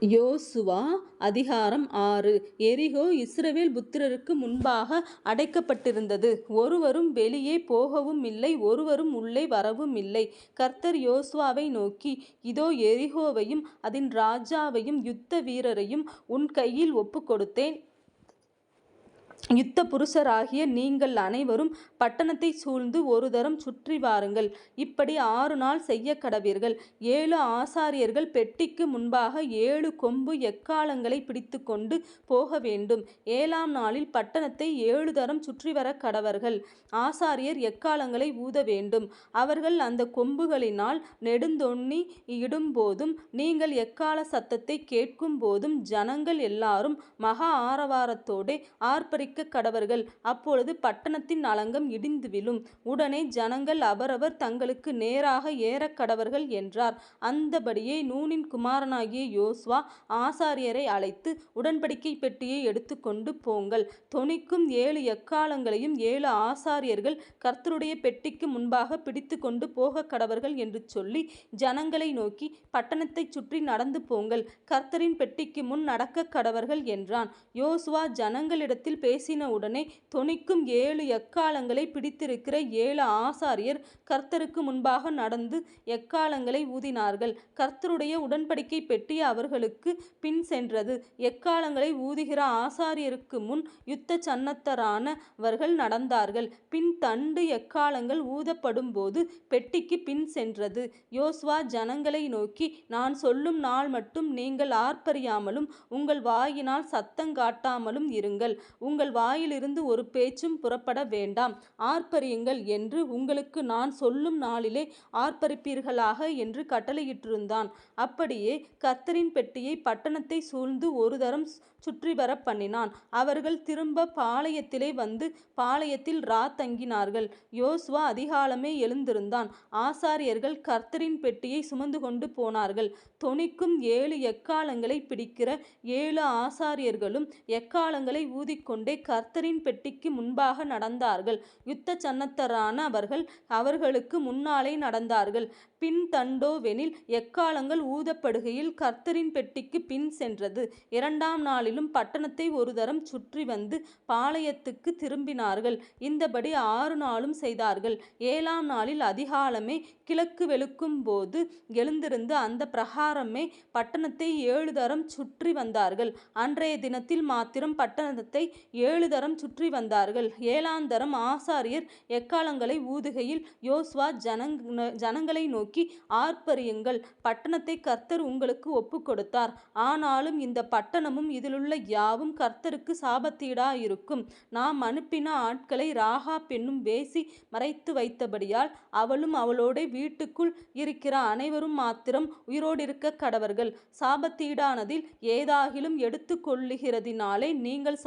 யோசுவா அதிகாரம் ஆறு. எரிகோ இஸ்ரவேல் புத்திரருக்கு முன்பாக அடைக்கப்பட்டிருந்தது. ஒருவரும் வெளியே போகவும் இல்லை ஒருவரும் உள்ளே வரவும் இல்லை. கர்த்தர் யோசுவாவை நோக்கி இதோ எரிகோவையும் அதன் ராஜாவையும் யுத்த வீரரையும் உன் கையில் ஒப்புக்கொடுத்தேன். யுத்த புருஷராகிய நீங்கள் அனைவரும் பட்டணத்தைச் சூழ்ந்து ஒரு தரம் சுற்றி வாருங்கள். இப்படி ஆறு நாள் செய்ய கடவீர்கள் ஏழு ஆசாரியர்கள் பெட்டிக்கு முன்பாக ஏழு கொம்பு எக்காளங்களைப் பிடித்துக்கொண்டு போகவேண்டும். ஏழாம் நாளில் பட்டணத்தை ஏழு தரம் சுற்றி வர கடவர்கள். ஆசாரியர் எக்காலங்களை ஊத வேண்டும் அவர்கள் அந்த கொம்புகளினால் நெடுந்தொண்ணி இடும்போதும் நீங்கள் எக்கால சத்தத்தை கேட்கும் போதும் ஜனங்கள் எல்லாரும் மகா ஆரவாரத்தோடே ஆர்ப்பரிக்கக் கடவர்கள். அப்பொழுது பட்டணத்தின் அலங்கம் இடிந்து விழும். உடனே ஜனங்கள் அவரவர் தங்களுக்கு நேராக ஏற கடவர்கள் என்றார். அந்தபடியே நூனின் குமாரனாகிய யோசுவா ஆசாரியரை அழைத்து உடன்படிக்கை பெட்டியை எடுத்துக்கொண்டு போங்கள். தொனிக்கும் ஏழு எக்காலங்களையும் ஏழு ஆசாரியர்கள் கர்த்தருடைய பெட்டிக்கு முன்பாகப் பிடித்துக்கொண்டு போகக்கடவர்கள் என்று சொல்லி ஜனங்களை நோக்கி பட்டணத்தைச் சுற்றி நடந்து போங்கள் கர்த்தரின் பெட்டிக்கு முன் நடக்க கடவர்கள் என்றான். யோசுவா ஜனங்களிடத்தில் பேசினவுடனே தொனிக்கும் ஏழு எக்காலங்களை பிடித்திருக்கிற ஏழு ஆசாரியர் கர்த்தருக்கு முன்பாக நடந்து எக்காலங்களை ஊதினார்கள். கர்த்தருடைய உடன்படிக்கை பெட்டி அவர்களுக்கு பின் சென்றது. எக்காலங்களை ஊதுகிற ஆசாரியருக்கு முன் யுத்த சன்னத்தரானவர்கள் நடந்தார்கள். பின் தண்டு எக்காளங்கள் ஊதப்படும்போது பெட்டிக்கு பின் சென்றது. யோஸ்வா ஜனங்களை நோக்கி நான் சொல்லும் நாள் மட்டும் நீங்கள் ஆர்ப்பரியாமலும் உங்கள் வாயினால் சத்தங்காட்டாமலும் இருங்கள். உங்கள் வாயிலிருந்து ஒரு பேச்சும் புறப்பட வேண்டாம். ஆர்ப்பரியுங்கள் என்று உங்களுக்கு நான் சொல்லும் நாளிலே ஆர்ப்பரிப்பீர்களாக என்று கட்டளையிட்டிருந்தான். அப்படியே கர்த்தரின் பெட்டியை பட்டணத்தை சூழ்ந்து ஒரு தரம் சுற்றிவரப் பண்ணினான். அவர்கள் திரும்ப பாளையத்திலே வந்து பாளையத்தில் ரா தங்கினார்கள். யோசுவா அதிகாலமே எழுந்திருந்தான். ஆசாரியர்கள் கர்த்தரின் பெட்டியை சுமந்து கொண்டு போனார்கள். தொனிக்கும் ஏழு எக்காலங்களை பிடிக்கிற ஏழு ஆசாரியர்களும் எக்காலங்களை ஊதிக்கொண்டே கர்த்தரின் பெட்டிக்கு முன்பாக நடந்தார்கள். யுத்த சன்னத்தரான அவர்கள் அவர்களுக்கு முன்னாலே நடந்தார்கள். பின் தண்டோவெனில் எக்காலங்கள் ஊதப்படுகையில் கர்த்தரின் பெட்டிக்கு பின் சென்றது. இரண்டாம் நாளிலும் பட்டணத்தை ஒரு தரம் சுற்றி வந்து பாளையத்துக்கு திரும்பினார்கள். இந்தபடி ஆறு நாளும் செய்தார்கள். ஏழாம் நாளில் அதிகாலமே கிழக்கு வெளுக்கும்போது எழுந்திருந்து அந்த பிரகாரமே பட்டணத்தை ஏழு தரம் சுற்றி வந்தார்கள். அன்றைய தினத்தில் மாத்திரம் பட்டணத்தை ஏழுதரம் சுற்றி வந்தார்கள். ஏழாந்தரம் ஆசாரியர் எக்காலங்களை ஊதுகையில் யோஸ்வா ஜனங் ஜனங்களை நோக்கி ஆர்ப்பரியுங்கள் பட்டணத்தை கர்த்தர் உங்களுக்கு ஒப்புக்கொடுத்தார். ஆனாலும் இந்த பட்டணமும் இதிலுள்ள யாவும் கர்த்தருக்கு சாபத்தீடா இருக்கும் நாம் அனுப்பின ஆட்களை ராகா பெண்ணும் வேசி மறைத்துவைத்தபடியால் அவளும் அவளோட வீட்டுக்குள் இருக்கிற அனைவரும் மாத்திரம் உயிரோடிருக்க கடவர்கள். சாபத்தீடானதில் ஏதாகிலும் எடுத்துக்கொள்ளுகிறதினாலே நீங்கள்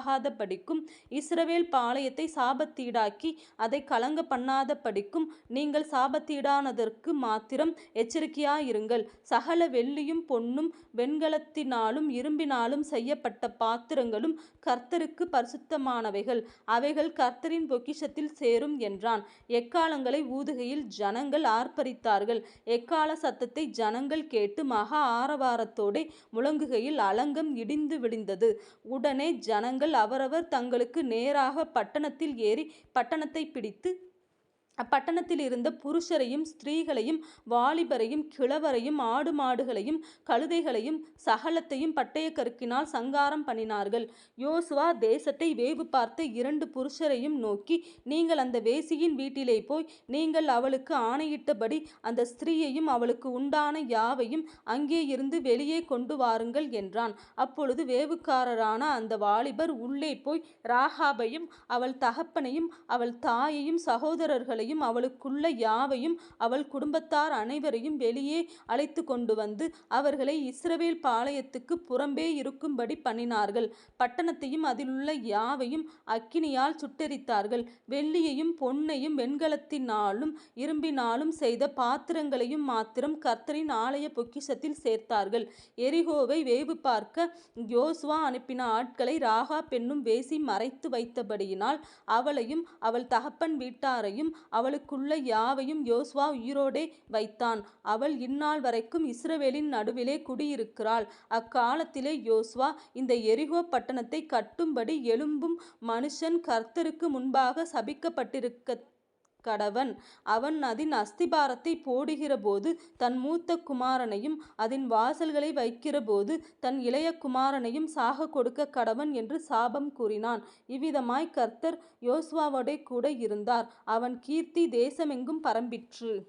சாபத்தீடாகாதபடிக்கும் இஸ்ரவேல் பாளையத்தை சாபத்தீடாக்கி அதைக் கலங்கப்பண்ணாதபடிக்கும் நீங்கள் சாபத்தீடானதற்கு மாத்திரம் எச்சரிக்கையாயிருங்கள். சகல வெள்ளியும் பொன்னும் வெண்கலத்தினாலும் இரும்பினாலும் செய்யப்பட்ட பாத்திரங்களும் கர்த்தருக்கு பரிசுத்தமானவைகள். அவைகள் கர்த்தரின் பொக்கிஷத்தில் சேரும் என்றான். எக்காலங்களை ஊதுகையில் ஜனங்கள் ஆர்ப்பரித்தார்கள். எக்கால சத்தத்தை ஜனங்கள் கேட்டு மகா ஆரவாரத்தோடு முழங்குகையில் அலங்கம் இடிந்து விழுந்தது. உடனே ஜனங்கள் அவரவர் தங்களுக்கு நேராகப் பட்டணத்தில் ஏறிப் பட்டணத்தைப் பிடித்து அப்பட்டணத்தில் இருந்த புருஷரையும் ஸ்திரீகளையும் வாலிபரையும் கிழவரையும் ஆடு மாடுகளையும் கழுதைகளையும் சகலத்தையும் பட்டயக்கருக்கினால் சங்காரம் பண்ணினார்கள். யோசுவா தேசத்தை வேவு பார்த்து இரண்டு புருஷரையும் நோக்கி நீங்கள் அந்த வேசியின் வீட்டிலே போய் நீங்கள் அவளுக்கு ஆணையிட்டபடி அந்த ஸ்திரீயையும் அவளுக்கு உண்டான யாவையும் அங்கே இருந்து வெளியே கொண்டு வாருங்கள் என்றான். அப்பொழுது வேவுக்காரரான அந்த வாலிபர் உள்ளே போய் ராகாபையும் அவள் தகப்பனையும் அவள் தாயையும் சகோதரர்களையும் அவளுக்குள்ள யாவையும் அவள் குடும்பத்தார் அனைவரையும் வெளியே அழைத்து கொண்டு வந்து அவர்களை இஸ்ரவேல் பாளையத்துக்கு புறம்பே இருக்கும்படி பண்ணினார்கள். பட்டணத்தையும் அதிலுள்ள யாவையும் அக்கினியால் சுட்டெரித்தார்கள். வெள்ளியையும் பொன்னையும் வெண்கலத்தினாலும் இரும்பினாலும் செய்த பாத்திரங்களையும் மாத்திரம் கர்த்தரின் ஆலய பொக்கிஷத்தில் சேர்த்தார்கள். எரிகோவை வேவு பார்க்க யோசுவா அனுப்பின ஆட்களை ராகா பெண்ணும் வேசி மறைத்து வைத்தபடியினால் அவளையும் அவள் தகப்பன் வீட்டாரையும் அவளுக்குள்ள யாவையும் யோசுவா உயிரோடே வைத்தான். அவள் இந்நாள் வரைக்கும் இஸ்ரவேலின் நடுவிலே குடியிருக்கிறாள். அக்காலத்திலே யோசுவா இந்த எரிகோ பட்டணத்தை கட்டும்படி எழும்பும் மனுஷன் கர்த்தருக்கு முன்பாக சபிக்கப்பட்டிருக்க கடவன். அவன் அதின் அஸ்திபாரத்தைப் போடுகிறபோது தன் மூத்த குமாரனையும் அதன் வாசல்களை வைக்கிறபோது தன் இளைய குமாரனையும் சாகக் கொடுக்க கடவன் என்று சாபம் கூறினான். இவ்விதமாய்க் கர்த்தர் யோசுவாவோடே கூட இருந்தார். அவன் கீர்த்தி தேசமெங்கும் பரம்பிற்று.